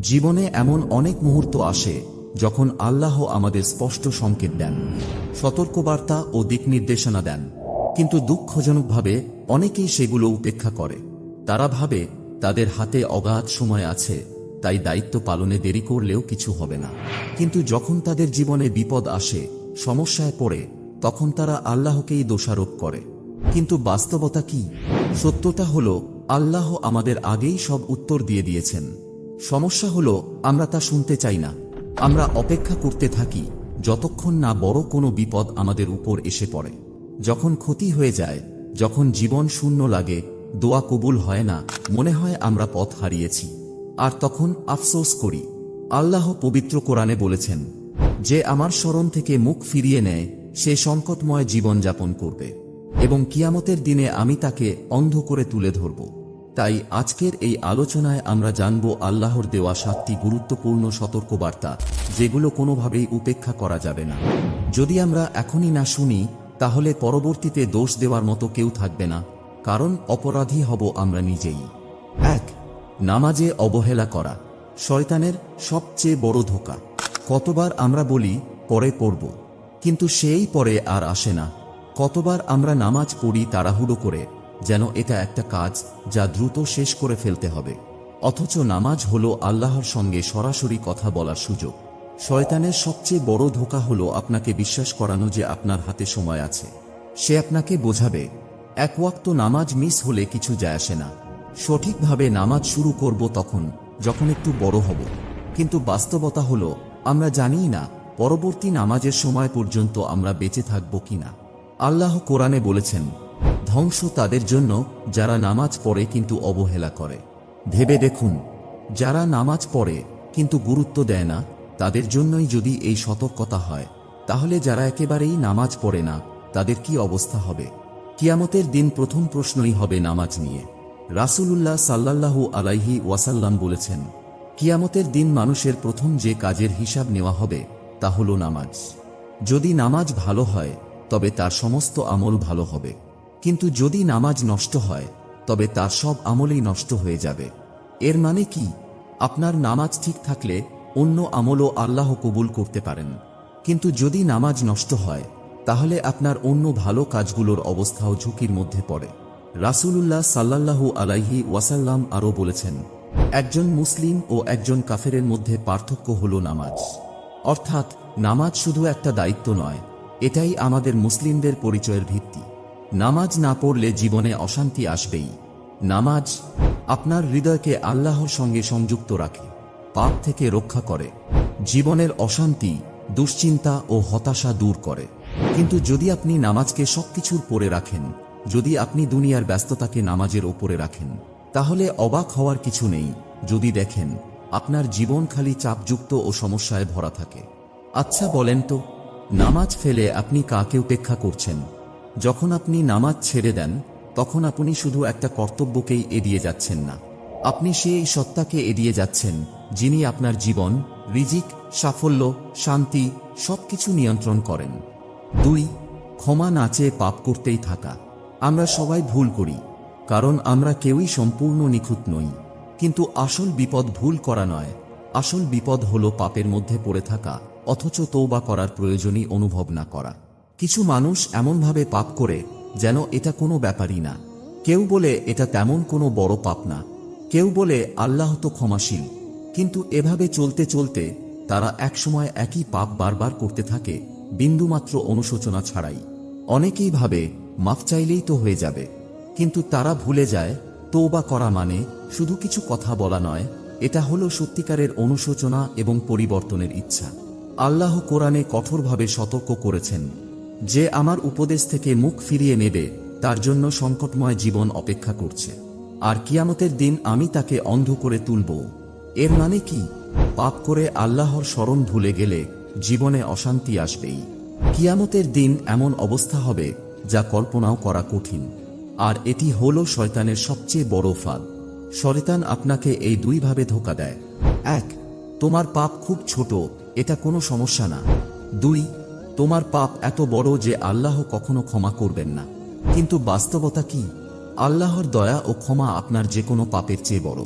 জীবনে এমন অনেক মুহূর্ত আসে যখন আল্লাহ আমাদের স্পষ্ট সংকেত দেন, সতর্কবার্তা ও দিক নির্দেশনা দেন। কিন্তু দুঃখজনকভাবে অনেকেই সেগুলো উপেক্ষা করে। তারা ভাবে, তাদের হাতে অগাধ সময় আছে, তাই দায়িত্ব পালনে দেরি করলেও কিছু হবে না। কিন্তু যখন তাদের জীবনে বিপদ আসে, সমস্যায় পড়ে, তখন তারা আল্লাহকেই দোষারোপ করে। কিন্তু বাস্তবতা কি? সত্যটা হল, আল্লাহ আমাদের আগেই সব উত্তর দিয়ে দিয়েছেন। সমস্যা হলো, আমরা তা শুনতে চাই না। আমরা অপেক্ষা করতে থাকি, যতক্ষণ না বড় কোনো বিপদ আমাদের উপর এসে পড়ে। যখন ক্ষতি হয়ে যায়, যখন জীবন শূন্য লাগে, দোয়া কবুল হয় না, মনে হয় আমরা পথ হারিয়েছি। আর তখন আফসোস করি, আল্লাহ পবিত্র কোরআনে বলেছেন, যে আমার স্মরণ থেকে মুখ ফিরিয়ে নেয়, সে সংকটময় জীবন যাপন করবে। এবং কিয়ামতের দিনে আমি তাকে অন্ধ করে তুলে ধরব। তাই আজকের এই আলোচনায় আমরা জানব আল্লাহর দেওয়া সাতটি গুরুত্বপূর্ণ সতর্কবার্তা, যেগুলো কোনোভাবেই উপেক্ষা করা যাবে না। যদি আমরা এখনই না শুনি, তাহলে পরবর্তীতে দোষ দেওয়ার মতো কেউ থাকবে না, কারণ অপরাধী হব আমরা নিজেই। এক, নামাজে অবহেলা করা, শয়তানের সবচেয়ে বড় ধোকা। কতবার আমরা বলি, পরে পড়ব কিন্তু সেই পরে আর আসে না। কতবার আমরা নামাজ পড়ি তাড়াহুড়ো করে যেন এটা একটা কাজ যা দ্রুত শেষ করে ফেলতে হবে। অথচ নামাজ হলো আল্লাহর সঙ্গে সরাসরি কথা বলার সুযোগ। শয়তানের সবচেয়ে বড় ধোকা হলো আপনাকে বিশ্বাস করানো যে আপনার হাতে সময় আছে। সে আপনাকে বোঝাবে, এক ওয়াক্ত নামাজ মিস হলে কিছু যায় আসে না। সঠিকভাবে নামাজ শুরু করব তখন, যখন একটু বড় হব। কিন্তু বাস্তবতা হলো, আমরা জানিই না পরবর্তী নামাজের সময় পর্যন্ত আমরা বেঁচে থাকব কিনা। আল্লাহ কোরআনে বলেছেন ধ্বংস তাদের জন্য যারা নামাজ পড়ে কিন্তু অবহেলা করে। ভেবে দেখুন, যারা নামাজ পড়ে কিন্তু গুরুত্ব দেয় না, তাদের জন্যই যদি এই সতর্কতা হয়, তাহলে যারা একেবারেই নামাজ পড়ে না, তাদের কি অবস্থা হবে? কিয়ামতের দিন প্রথম প্রশ্নই হবে নামাজ নিয়ে। রাসূলুল্লাহ সাল্লাল্লাহু আলাইহি ওয়াসাল্লাম বলেছেন, কিয়ামতের দিন মানুষের প্রথম যে কাজের হিসাব নেওয়া হবে, তা হল নামাজ। যদি নামাজ ভালো হয়, তবে তার সমস্ত আমল ভালো হবে। কিন্তু যদি নামাজ নষ্ট হয়, তবে তার সব আমলেই নষ্ট হয়ে যাবে। এর মানে কি? আপনার নামাজ ঠিক থাকলে অন্য আমলও আল্লাহ কবুল করতে পারেন। কিন্তু যদি নামাজ নষ্ট হয়, তাহলে আপনার অন্য ভালো কাজগুলোর অবস্থাও ঝুঁকির মধ্যে পড়ে। রাসূলুল্লাহ সাল্লাল্লাহু আলাইহি ওয়াসাল্লাম আরও বলেছেন, একজন মুসলিম ও একজন কাফেরের মধ্যে পার্থক্য হল নামাজ। অর্থাৎ নামাজ শুধু একটা দায়িত্ব নয়, এটাই আমাদের মুসলিমদের পরিচয়ের ভিত্তি। নামাজ না পড়লে জীবনে অশান্তি আসবেই। নামাজ আপনার হৃদয়কে আল্লাহর সঙ্গে সংযুক্ত রাখে, পাপ থেকে রক্ষা করে। জীবনের অশান্তি, দুশ্চিন্তা ও হতাশা দূর করে। কিন্তু যদি আপনি নামাজকে সবকিছুর পরে রাখেন, যদি আপনি দুনিয়ার ব্যস্ততাকে নামাজের ওপরে রাখেন, তাহলে অবাক হওয়ার কিছু নেই। যদি দেখেন, আপনার জীবন খালি চাপযুক্ত ও সমস্যায় ভরা থাকে। আচ্ছা বলেন তো, নামাজ ফেলে আপনি কাকে উপেক্ষা করছেন? যখন আপনি নামাজ ছেড়ে দেন, তখন আপনি শুধু একটা কর্তব্যকেই এড়িয়ে যাচ্ছেন না। আপনি সেই সত্তাকে এড়িয়ে যাচ্ছেন, যিনি আপনার জীবন, রিজিক, সাফল্য, শান্তি সবকিছু নিয়ন্ত্রণ করেন। দুই, ক্ষমা না চেয়ে পাপ করতেই থাকা। আমরা সবাই ভুল করি, কারণ আমরা কেউই সম্পূর্ণ নিখুঁত নই। কিন্তু আসল বিপদ ভুল করা নয়। আসল বিপদ হল পাপের মধ্যে পড়ে থাকা, অথচ তৌবা করার প্রয়োজনই অনুভব না করা। কিছু মানুষ এমনভাবে পাপ করে, যেন এটা কোনো ব্যাপারই না। কেউ বলে, এটা তেমন কোনো বড় পাপ না। কেউ বলে, আল্লাহ তো ক্ষমাশীল। কিন্তু এভাবে চলতে চলতে, তারা একসময় একই পাপ বারবার করতে থাকে, বিন্দুমাত্র অনুশোচনা ছাড়াই। অনেকেই ভাবে, মাফ চাইলেই তো হয়ে যাবে। কিন্তু তারা ভুলে যায়, তৌবা করা মানে শুধু কিছু কথা বলা নয়, এটা হলো সত্যিকারের অনুশোচনা এবং পরিবর্তনের ইচ্ছা। আল্লাহ কোরআনে কঠোরভাবে সতর্ক করেছেন। যে আমার উপদেশ থেকে মুখ ফিরিয়ে নেবে, তার জন্য সংকটময় জীবন অপেক্ষা করছে। আর কিয়ামতের দিন আমি তাকে অন্ধ করে তুলব। এর মানে কি? পাপ করে আল্লাহর স্মরণ ভুলে গেলে জীবনে অশান্তি আসবেই। কিয়ামতের দিন এমন অবস্থা হবে, যা কল্পনাও করা কঠিন। আর এটি হল শয়তানের সবচেয়ে বড় ফাঁদ। শয়তান আপনাকে এই দুইভাবে ধোকা দেয়। এক, তোমার পাপ খুব ছোট, এটা কোনো সমস্যা না। দুই তোমার পাপ এত বড় যে আল্লাহ কখনো ক্ষমা করবেন না। কিন্তু বাস্তবতা কি? আল্লাহর দয়া ও ক্ষমা আপনার যে কোনো পাপের চেয়ে বড়।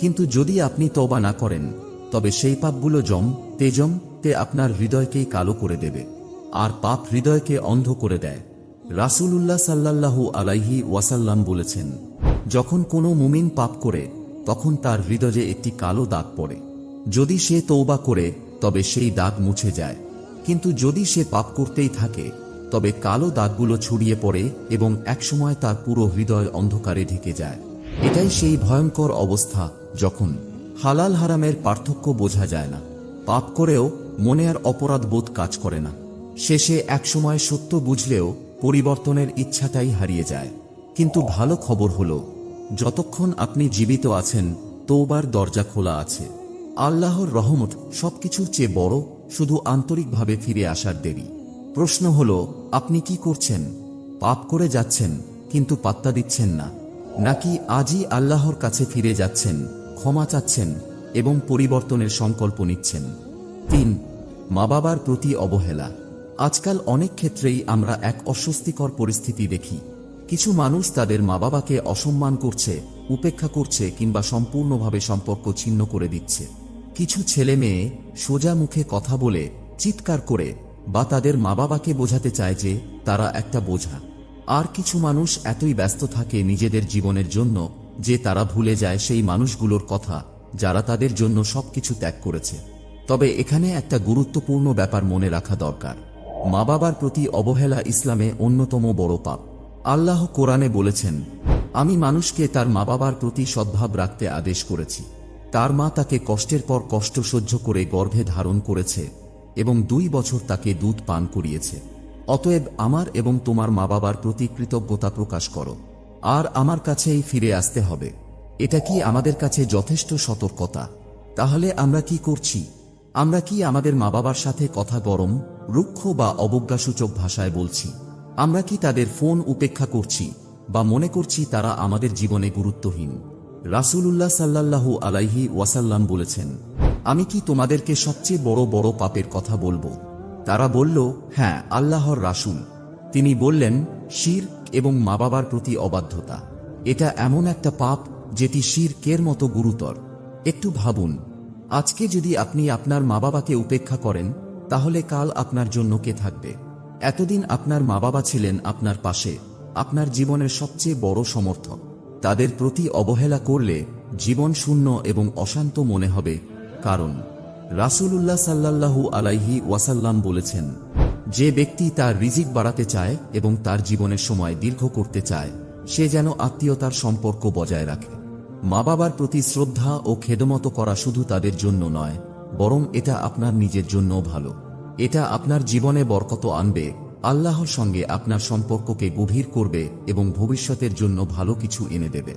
কিন্তু যদি আপনি তবা না করেন, তবে সেই পাপগুলো জম তেজম তে আপনার হৃদয়কেই কালো করে দেবে। আর পাপ হৃদয়কে অন্ধ করে দেয়। রাসূলুল্লাহ সাল্লাল্লাহু আলাইহি ওয়াসাল্লাম বলেছেন, যখন কোনো মুমিন পাপ করে, তখন তার হৃদয়ে একটি কালো দাগ পড়ে। যদি সে তৌবা করে, তবে সেই দাগ মুছে যায়। কিন্তু যদি সে পাপ করতেই থাকে, তবে কালো দাগগুলো ছড়িয়ে পড়ে এবং একসময় তার পুরো হৃদয় অন্ধকারে ঢেকে যায়। এটাই সেই ভয়ঙ্কর অবস্থা যখন হালাল হারামের পার্থক্য বোঝা যায় না। পাপ করেও মনে আর অপরাধ বোধ কাজ করে না। শেষে একসময় সত্য বুঝলেও পরিবর্তনের ইচ্ছাটাই হারিয়ে যায়। কিন্তু ভালো খবর হলো, যতক্ষণ আপনি জীবিত আছেন তৌবার দরজা খোলা আছে। আল্লাহর রহমত সবকিছুর চেয়ে বড় শুধু আন্তরিকভাবে ফিরে আসার দেরি। প্রশ্ন হল, আপনি কি করছেন? পাপ করে যাচ্ছেন, কিন্তু পাত্তা দিচ্ছেন না। নাকি আজই আল্লাহর কাছে ফিরে যাচ্ছেন, ক্ষমা চাচ্ছেন এবং পরিবর্তনের সংকল্প নিচ্ছেন? তিন মা বাবার প্রতি অবহেলা। আজকাল অনেক ক্ষেত্রেই আমরা এক অস্বস্তিকর পরিস্থিতি দেখি। কিছু মানুষ তাদের মা বাবাকে অসম্মান করছে, উপেক্ষা করছে কিংবা সম্পূর্ণভাবে সম্পর্ক ছিন্ন করে দিচ্ছে। কিছু ছেলে মেয়ে সোজা মুখে কথা বলে চিৎকার করে বা তাদের মা বাবাকে বোঝাতে চায় যে তারা একটা বোঝা। আর কিছু মানুষ এতই ব্যস্ত থাকে নিজেদের জীবনের জন্য যে তারা ভুলে যায় সেই মানুষগুলোর কথা যারা তাদের জন্য সবকিছু ত্যাগ করেছে। তবে এখানে একটা গুরুত্বপূর্ণ ব্যাপার মনে রাখা দরকার। মা বাবার প্রতি অবহেলা ইসলামে অন্যতম বড় পাপ। আল্লাহ কোরআনে বলেছেন, আমি মানুষকে তার মা বাবার প্রতি সদ্ভাব রাখতে আদেশ করেছি। তার মা তাকে কষ্টের পর কষ্ট সহ্য করে গর্ভে ধারণ করেছে এবং দুই বছর তাকে দুধ পান করিয়েছে। অতএব আমার এবং তোমার মা বাবার প্রতি কৃতজ্ঞতা প্রকাশ করো। আর আমার কাছেই ফিরে আসতে হবে। এটা কি আমাদের কাছে যথেষ্ট সতর্কতা? তাহলে আমরা কি করছি? আমরা কি আমাদের মা বাবার সাথে কথা গরম, রুক্ষ বা অবজ্ঞাসূচক ভাষায় বলছি? আমরা কি তাদের ফোন উপেক্ষা করছি বা মনে করছি তারা আমাদের জীবনে গুরুত্বহীন? রাসূলুল্লাহ সাল্লাল্লাহু আলাইহি ওয়াসাল্লাম বলেছেন, আমি কি তোমাদেরকে সবচেয়ে বড় বড় পাপের কথা বলব? তারা বলল হ্যাঁ আল্লাহর রাসূল। তিনি বললেন শির এবং মা বাবার প্রতি অবাধ্যতা, এটা এমন একটা পাপ যেটি শির কের মতো গুরুতর। একটু ভাবুন, আজকে যদি আপনি আপনার মা বাবাকে উপেক্ষা করেন, তাহলে কাল আপনার জন্য কে থাকবে? এতদিন আপনার মা বাবা ছিলেন আপনার পাশে, আপনার জীবনের সবচেয়ে বড় সমর্থক। তাদের প্রতি অবহেলা করলে জীবন শূন্য এবং অশান্ত মনে হবে, কারণ রাসূলুল্লাহ সাল্লাল্লাহু আলাইহি ওয়াসাল্লাম বলেছেন, যে ব্যক্তি তার রিজিক বাড়াতে চায় এবং তার জীবনের সময় দীর্ঘ করতে চায়, সে যেন আত্মীয়তার সম্পর্ক বজায় রাখে। মা বাবার প্রতি শ্রদ্ধা ও খেদমত করা শুধু তাদের জন্য নয়, বরং এটা আপনার নিজের জন্যও ভালো। এটা আপনার জীবনে বরকত আনবে আল্লাহর সঙ্গে আপনার সম্পর্ককে গভীর করবে এবং ভবিষ্যতের জন্য ভালো কিছু এনে দেবে।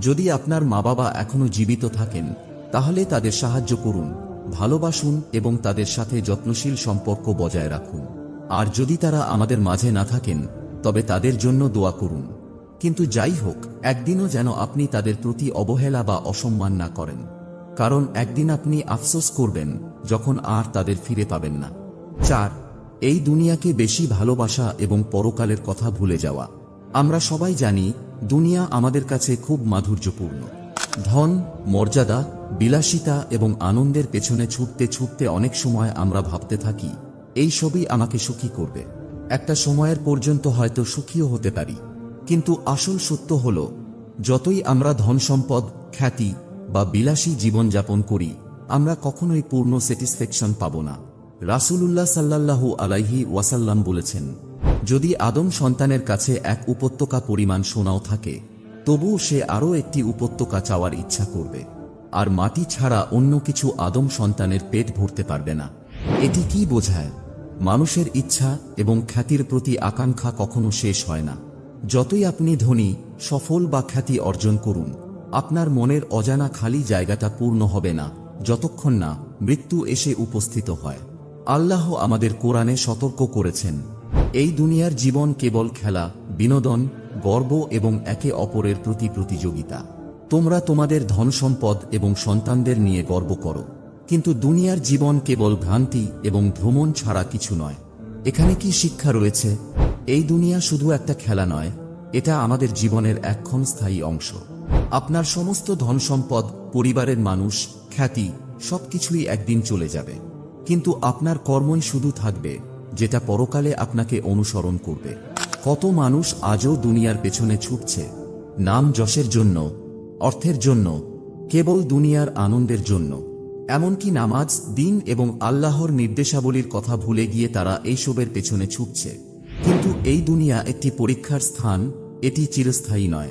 যদি আপনার মা বাবা এখনও জীবিত থাকেন, তাহলে তাদের সাহায্য করুন, ভালোবাসুন এবং তাদের সাথে যত্নশীল সম্পর্ক বজায় রাখুন। আর যদি তারা আমাদের মাঝে না থাকেন, তবে তাদের জন্য দোয়া করুন। কিন্তু যাই হোক, একদিনও যেন আপনি তাদের প্রতি অবহেলা বা অসম্মান না করেন। কারণ একদিন আপনি আফসোস করবেন, যখন আর তাদের ফিরে পাবেন না। চার এই দুনিয়াকে বেশি ভালোবাসা এবং পরকালের কথা ভুলে যাওয়া। আমরা সবাই জানি, দুনিয়া আমাদের কাছে খুব মাধুর্যপূর্ণ। ধন, মর্যাদা, বিলাসিতা এবং আনন্দের পেছনে ছুটতে ছুটতে অনেক সময় আমরা ভাবতে থাকি, এই সবই আমাকে সুখী করবে। একটা সময়ের পর্যন্ত হয়তো সুখীও হতে পারি। কিন্তু আসল সত্য হল, যতই আমরা ধন সম্পদ, খ্যাতি বা বিলাসী জীবনযাপন করি, আমরা কখনোই পূর্ণ স্যাটিসফ্যাকশন পাব না। রাসূলুল্লাহ সাল্লাল্লাহু আলাইহি ওয়াসাল্লাম বলেছেন, যদি আদম সন্তানের কাছে এক উপত্যকা পরিমাণ সোনাও থাকে, তবুও সে আরও একটি উপত্যকা চাওয়ার ইচ্ছা করবে। আর মাটি ছাড়া অন্য কিছু আদম সন্তানের পেট ভরতে পারবে না। এটি কি বোঝায়? মানুষের ইচ্ছা এবং খ্যাতির প্রতি আকাঙ্ক্ষা কখনো শেষ হয় না। যতই আপনি ধনী, সফল বা খ্যাতি অর্জন করুন, আপনার মনের অজানা খালি জায়গাটা পূর্ণ হবে না, যতক্ষণ না মৃত্যু এসে উপস্থিত হয়। আল্লাহ আমাদের কোরআনে সতর্ক করেছেন। এই দুনিয়ার জীবন কেবল খেলা, বিনোদন, গর্ব এবং একে অপরের প্রতি প্রতিযোগিতা। তোমরা তোমাদের ধন সম্পদ এবং সন্তানদের নিয়ে গর্ব করো। কিন্তু দুনিয়ার জীবন কেবল ভ্রান্তি এবং ভ্রমণ ছাড়া কিছু নয়। এখানে কি শিক্ষা রয়েছে? এই দুনিয়া শুধু একটা খেলা নয়, এটা আমাদের জীবনের এক স্থায়ী অংশ। আপনার সমস্ত ধন সম্পদ পরিবারের মানুষ, খ্যাতি, সবকিছুই একদিন চলে যাবে। কিন্তু আপনার কর্মই শুধু থাকবে, যেটা পরকালে আপনাকে অনুসরণ করবে। কত মানুষ আজও দুনিয়ার পেছনে ছুটছে, নাম যশের জন্য, অর্থের জন্য, কেবল দুনিয়ার আনন্দের জন্য। এমনকি নামাজ, দিন এবং আল্লাহর নির্দেশাবলীর কথা ভুলে গিয়ে তারা এইসবের পেছনে ছুটছে। কিন্তু এই দুনিয়া একটি পরীক্ষার স্থান, এটি চিরস্থায়ী নয়।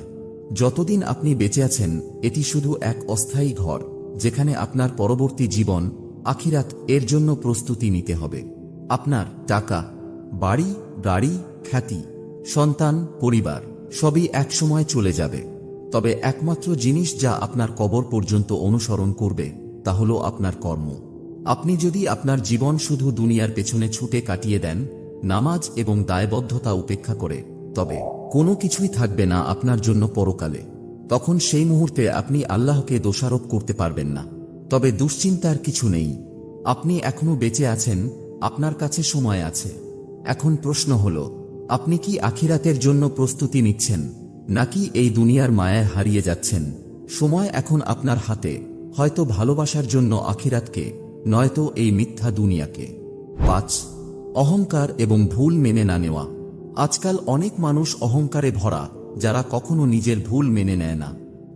যতদিন আপনি বেঁচে আছেন, এটি শুধু এক অস্থায়ী ঘর, যেখানে আপনার পরবর্তী জীবন আখিরাত এর জন্য প্রস্তুতি নিতে হবে। আপনার টাকা, বাড়ি, গাড়ি, খ্যাতি, সন্তান, পরিবার, সবই একসময় চলে যাবে। তবে একমাত্র জিনিস যা আপনার কবর পর্যন্ত অনুসরণ করবে, তা হল আপনার কর্ম। আপনি যদি আপনার জীবন শুধু দুনিয়ার পেছনে ছুটে কাটিয়ে দেন, নামাজ এবং দায়বদ্ধতা উপেক্ষা করে, তবে কোনো কিছুই থাকবে না আপনার জন্য পরকালে। তখন সেই মুহূর্তে আপনি আল্লাহকে দোষারোপ করতে পারবেন না। তবে দুশ্চিন্তার কিছু নেই। আপনি এখনও বেঁচে আছেন, আপনার কাছে সময় আছে। এখন প্রশ্ন হল, আপনি কি আখিরাতের জন্য প্রস্তুতি নিচ্ছেন, নাকি এই দুনিয়ার মায়ায় হারিয়ে যাচ্ছেন? সময় এখন আপনার হাতে, হয়তো ভালোবাসার জন্য আখিরাতকে, নয়তো এই মিথ্যা দুনিয়াকে। পাঁচ, অহংকার এবং ভুল মেনে না নেওয়া। আজকাল অনেক মানুষ অহংকারে ভরা, যারা কখনো নিজের ভুল মেনে নেয় না।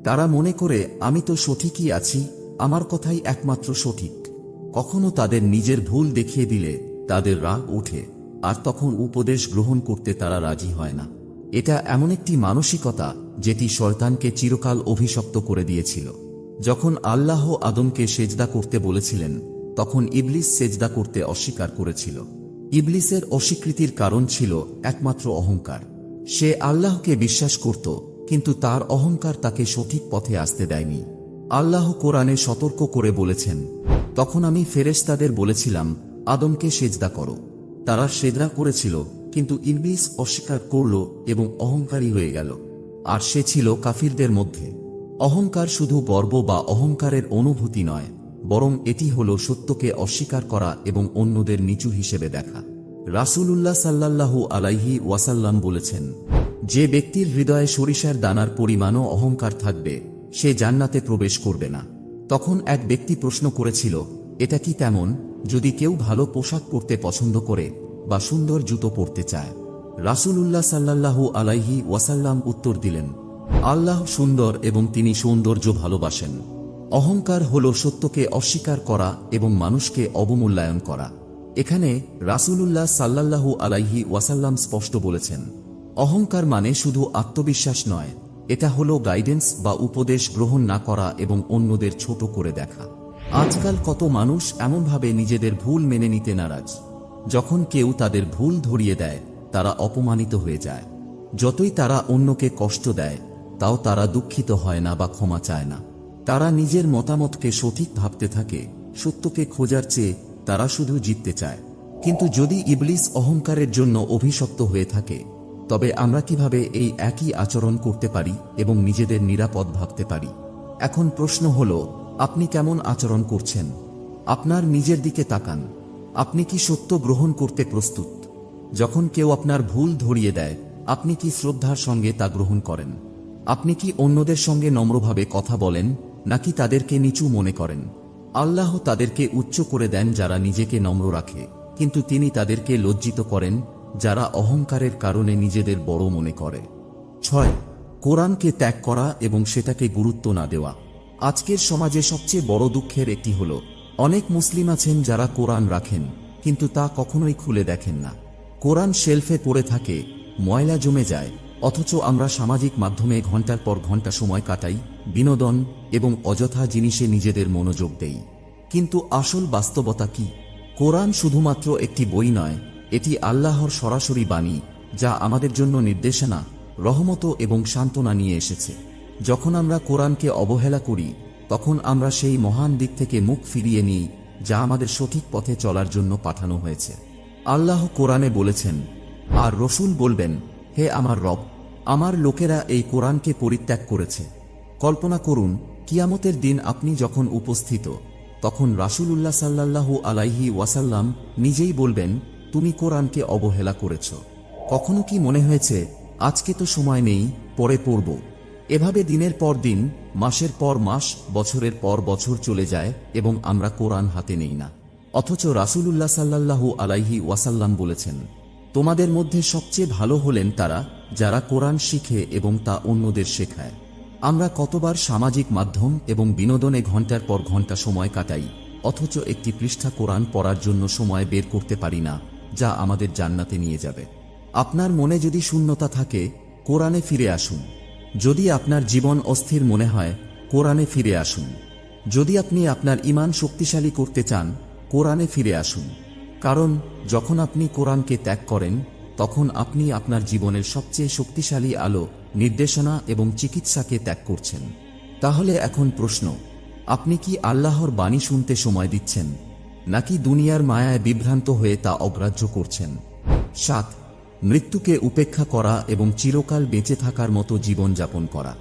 তারা মনে করে, আমি তো সঠিকই আছি। আমার কথাই একমাত্র সঠিক। কখনো তাদের নিজের ভুল দেখিয়ে দিলে তাদের রাগ ওঠে, আর তখন উপদেশ গ্রহণ করতে তারা রাজি হয় না। এটা এমন একটি মানসিকতা যেটি শয়তানকে চিরকাল অভিশপ্ত করে দিয়েছিল। যখন আল্লাহ আদমকে সেজদা করতে বলেছিলেন, তখন ইবলিস সেজদা করতে অস্বীকার করেছিল। ইবলিসের অস্বীকৃতির কারণ ছিল একমাত্র অহংকার। সে আল্লাহকে বিশ্বাস করত, কিন্তু তার অহংকার তাকে সঠিক পথে আসতে দেয়নি। আল্লাহ কোরআনে সতর্ক করে বলেছেন, তখন আমি ফেরেশতাদের বলেছিলাম, আদমকে সেজদা করো। তারা সেজদা করেছিল, কিন্তু ইবলিস অস্বীকার করল এবং অহংকারী হয়ে গেল। আর সে ছিল কাফিরদের মধ্যে। অহংকার শুধু গর্ব বা অহংকারের অনুভূতি নয়, বরং এটি হল সত্যকে অস্বীকার করা এবং অন্যদের নিচু হিসেবে দেখা। রাসূলুল্লাহ সাল্লাল্লাহু আলাইহি ওয়াসাল্লাম বলেছেন, যে ব্যক্তির হৃদয়ে সরিষার দানার পরিমাণও অহংকার থাকবে সে জান্নাতে প্রবেশ করবে না। তখন এক ব্যক্তি প্রশ্ন করেছিল, এটা কি তেমন? যদি কেউ ভালো পোশাক পরতে পছন্দ করে বা সুন্দর জুতো পরতে চায়? রাসূলুল্লাহ সাল্লাল্লাহু আলাইহি ওয়াসাল্লাম উত্তর দিলেন, আল্লাহ সুন্দর এবং তিনি সৌন্দর্য ভালোবাসেন। অহংকার হল সত্যকে অস্বীকার করা এবং মানুষকে অবমূল্যায়ন করা। এখানে রাসূলুল্লাহ সাল্লাল্লাহু আলাইহি ওয়াসাল্লাম স্পষ্ট বলেছেন, অহংকার মানে শুধু আত্মবিশ্বাস নয় এটা হলো গাইডেন্স বা উপদেশ গ্রহণ না করা এবং অন্যদের ছোট করে দেখা। আজকাল কত মানুষ এমনভাবে নিজেদের ভুল মেনে নিতে নারাজ। যখন কেউ তাদের ভুল ধরিয়ে দেয়, তারা অপমানিত হয়ে যায়। যতই তারা অন্যকে কষ্ট দেয়, তাও তারা দুঃখিত হয় না বা ক্ষমা চায় না। তারা নিজের মতামতকে সঠিক ভাবতে থাকে, সত্যকে খোঁজার চেয়ে তারা শুধু জিততে চায়। কিন্তু যদি ইবলিস অহংকারের জন্য অভিশপ্ত হয়ে থাকে তবে আমরা কীভাবে এই একই আচরণ করতে পারি এবং নিজেদের নিরাপদ ভাবতে পারি? এখন প্রশ্ন হল, আপনি কেমন আচরণ করছেন? আপনার নিজের দিকে তাকান। আপনি কি সত্য গ্রহণ করতে প্রস্তুত? যখন কেউ আপনার ভুল ধরিয়ে দেয়, আপনি কি শ্রদ্ধার সঙ্গে তা গ্রহণ করেন? আপনি কি অন্যদের সঙ্গে নম্রভাবে কথা বলেন, নাকি তাদেরকে নিচু মনে করেন? আল্লাহ তাদেরকে উচ্চ করে দেন যারা নিজেকে নম্র রাখে, কিন্তু তিনি তাদেরকে লজ্জিত করেন যারা অহংকারের কারণে নিজেদের বড় মনে করে। ছয়, কোরআনকে ত্যাগ করা এবং সেটাকে গুরুত্ব না দেওয়া। আজকের সমাজে সবচেয়ে বড় দুঃখের একটি হল, অনেক মুসলিম আছেন যারা কোরআন রাখেন, কিন্তু তা কখনোই খুলে দেখেন না। কোরআন শেলফে পড়ে থাকে, ময়লা জমে যায়, অথচ আমরা সামাজিক মাধ্যমে ঘণ্টার পর ঘণ্টা সময় কাটাই, বিনোদন এবং অযথা জিনিসে নিজেদের মনোযোগ দেই। কিন্তু আসল বাস্তবতা কি? কোরআন শুধুমাত্র একটি বই নয় এটি আল্লাহর সরাসরি বাণী, যা আমাদের জন্য নির্দেশনা, রহমত এবং সান্ত্বনা নিয়ে এসেছে। যখন আমরা কোরআনকে অবহেলা করি, তখন আমরা সেই মহান দিক থেকে মুখ ফিরিয়ে নিই, যা আমাদের সঠিক পথে চলার জন্য পাঠানো হয়েছে। আল্লাহ কোরআনে বলেছেন, আর রসুল বলবেন, হে আমার রব, আমার লোকেরা এই কোরআনকে পরিত্যাগ করেছে। কল্পনা করুন, কিয়ামতের দিন আপনি যখন উপস্থিত, তখন রাসূলুল্লাহ সাল্লাল্লাহু আলাইহি ওয়াসাল্লাম নিজেই বলবেন তুমি কোরআনকে অবহেলা করেছ। কখনো কি মনে হয়েছে, আজকে তো সময় নেই, পরে পড়ব। এভাবে দিনের পর দিন, মাসের পর মাস, বছরের পর বছর চলে যায় এবং আমরা কোরআন হাতে নেই না। অথচ রাসূলুল্লাহ সাল্লাল্লাহু আলাইহি ওয়াসাল্লাম বলেছেন, তোমাদের মধ্যে সবচেয়ে ভালো হলেন তারা, যারা কোরআন শিখে এবং তা অন্যদের শেখায়। আমরা কতবার সামাজিক মাধ্যম এবং বিনোদনে ঘণ্টার পর ঘণ্টা সময় কাটাই, অথচ একটি পৃষ্ঠা কোরআন পড়ার জন্য সময় বের করতে পারি না। যা আমাদের জান্নাতে নিয়ে যাবে। আপনার মনে যদি শূন্যতা থাকে, কোরআনে ফিরে আসুন। যদি আপনার জীবন অস্থির মনে হয়, কোরআনে ফিরে আসুন। যদি আপনি আপনার ইমান শক্তিশালী করতে চান, কোরআনে ফিরে আসুন। কারণ, যখন আপনি কোরআনকে ত্যাগ করেন, তখন আপনি আপনার জীবনের সবচেয়ে শক্তিশালী আলো, নির্দেশনা এবং চিকিৎসাকে ত্যাগ করছেন। তাহলে এখন প্রশ্ন, আপনি কি আল্লাহর বাণী শুনতে সময় দিচ্ছেন? নাকি দুনিয়ার মায়ায় বিভ্রান্ত হয়ে তা অগ্রাহ্য করছেন। সাত, মৃত্যুকে উপেক্ষা করা এবং চিরকাল বেঁচে থাকার মতো জীবন যাপন করা।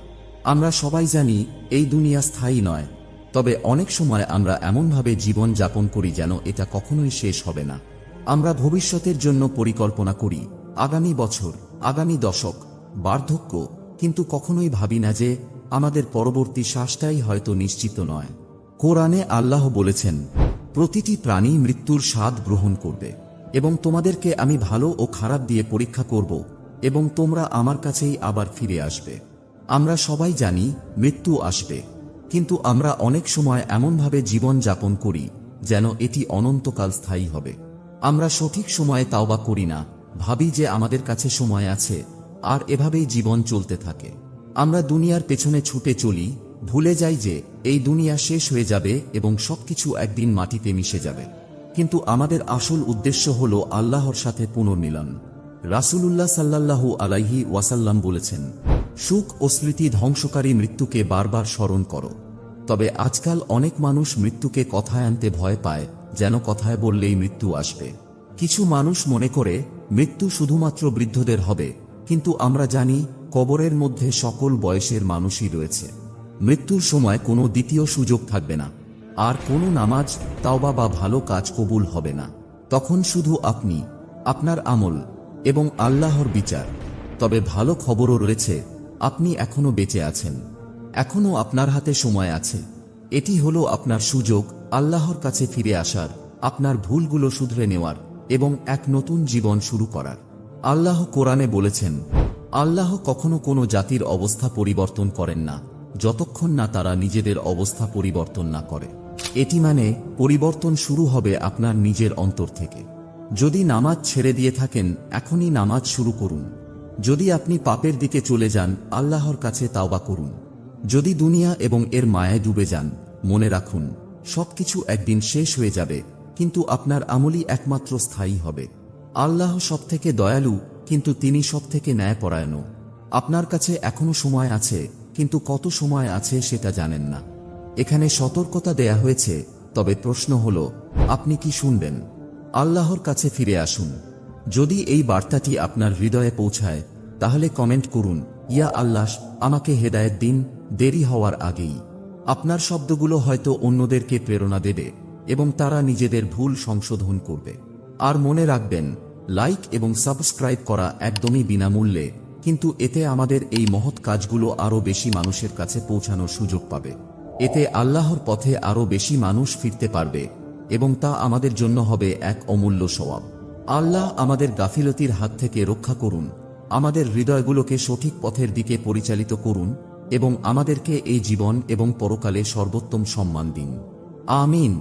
আমরা সবাই জানি এই দুনিয়া স্থায়ী নয়, তবে অনেক সময় আমরা এমনভাবে জীবন যাপন করি যেন এটা কখনোই শেষ হবে না। আমরা ভবিষ্যতের জন্য পরিকল্পনা করি, আগামী বছর, আগামী দশক, বার্ধক্য, কিন্তু কখনোই ভাবি না যে আমাদের পরবর্তী শ্বাসটাই হয়তো নিশ্চিত নয়। কোরআনে আল্লাহ বলেছেন প্রতিটি প্রাণী মৃত্যুর স্বাদ গ্রহণ করবে, এবং তোমাদেরকে আমি ভালো ও খারাপ দিয়ে পরীক্ষা করব, এবং তোমরা আমার কাছেই আবার ফিরে আসবে। আমরা সবাই জানি, মৃত্যু আসবে, কিন্তু আমরা অনেক সময় এমনভাবে জীবন যাপন করি, যেন এটি অনন্তকাল স্থায়ী হবে। আমরা সঠিক সময়ে তাওবা করি না, ভাবি যে আমাদের কাছে সময় আছে, আর এভাবেই জীবন চলতে থাকে। আমরা দুনিয়ার পেছনে ছুটে চলি ভুলে যাই যে এই দুনিয়া শেষ হয়ে যাবে এবং সবকিছু একদিন মাটিতে মিশে যাবে। কিন্তু আমাদের আসল উদ্দেশ্য হল আল্লাহর সাথে পুনর্মিলন। রাসূলুল্লাহ সাল্লাল্লাহু আলাইহি ওয়াসাল্লাম বলেছেন, সুখ ও স্মৃতি ধ্বংসকারী মৃত্যুকে বারবার স্মরণ করো। তবে আজকাল অনেক মানুষ মৃত্যুকে কথায় আনতে ভয় পায়, যেন কথায় বললেই মৃত্যু আসবে। কিছু মানুষ মনে করে, মৃত্যু শুধুমাত্র বৃদ্ধদের হবে, কিন্তু আমরা জানি কবরের মধ্যে সকল বয়সের মানুষই রয়েছে। মৃত্যুর সময় কোনো দ্বিতীয় সুযোগ থাকবে না। আর কোনো নামাজ, তাওবা বা ভালো কাজ কবুল হবে না। তখন শুধু আপনি, আপনার আমল এবং আল্লাহর বিচার। তবে ভালো খবরও রয়েছে, আপনি এখনও বেঁচে আছেন। এখনও আপনার হাতে সময় আছে। এটি হলো আপনার সুযোগ, আল্লাহর কাছে ফিরে আসার, আপনার ভুলগুলো শুধরে নেওয়ার এবং এক নতুন জীবন শুরু করার। আল্লাহ কোরআনে বলেছেন, আল্লাহ কখনো কোনো জাতির অবস্থা পরিবর্তন করেন না। যতক্ষণ না তারা নিজেদের অবস্থা পরিবর্তন না করে। এটি মানে পরিবর্তন শুরু হবে আপনার নিজের অন্তর থেকে। যদি নামাজ ছেড়ে দিয়ে থাকেন, এখনই নামাজ শুরু করুন। যদি আপনি পাপের দিকে চলে যান, আল্লাহর কাছে তাওবা করুন। যদি দুনিয়া এবং এর মায়ায় ডুবে যান, মনে রাখুন, সবকিছু একদিন শেষ হয়ে যাবে, কিন্তু আপনার আমলই একমাত্র স্থায়ী হবে। আল্লাহ সবথেকে দয়ালু, কিন্তু তিনি সব সবথেকে ন্যায়পরায়ণ। আপনার কাছে এখনও সময় আছে কিন্তু কত সময় আছে সেটা জানেন না। এখানে সতর্কতা দেয়া হয়েছে, তবে প্রশ্ন হল, আপনি কি শুনবেন? আল্লাহর কাছে ফিরে আসুন। যদি এই বার্তাটি আপনার হৃদয়ে পৌঁছায়, তাহলে কমেন্ট করুন, ইয়া আল্লাহ, আমাকে হেদায়েত দিন, দেরি হওয়ার আগেই। আপনার শব্দগুলো হয়তো অন্যদেরকে প্রেরণা দেবে এবং তারা নিজেদের ভুল সংশোধন করবে। আর মনে রাখবেন, লাইক এবং সাবস্ক্রাইব করা একদমই বিনামূল্যে কিন্তু এতে আমাদের এই মহৎ কাজগুলো আরও বেশি মানুষের কাছে পৌঁছানোর সুযোগ পাবে। এতে আল্লাহর পথে আরও বেশি মানুষ ফিরতে পারবে এবং তা আমাদের জন্য হবে এক অমূল্য স্বভাব আল্লাহ আমাদের গাফিলতির হাত থেকে রক্ষা করুন, আমাদের হৃদয়গুলোকে সঠিক পথের দিকে পরিচালিত করুন এবং আমাদেরকে এই জীবন এবং পরকালে সর্বোত্তম সম্মান দিন। আমিন।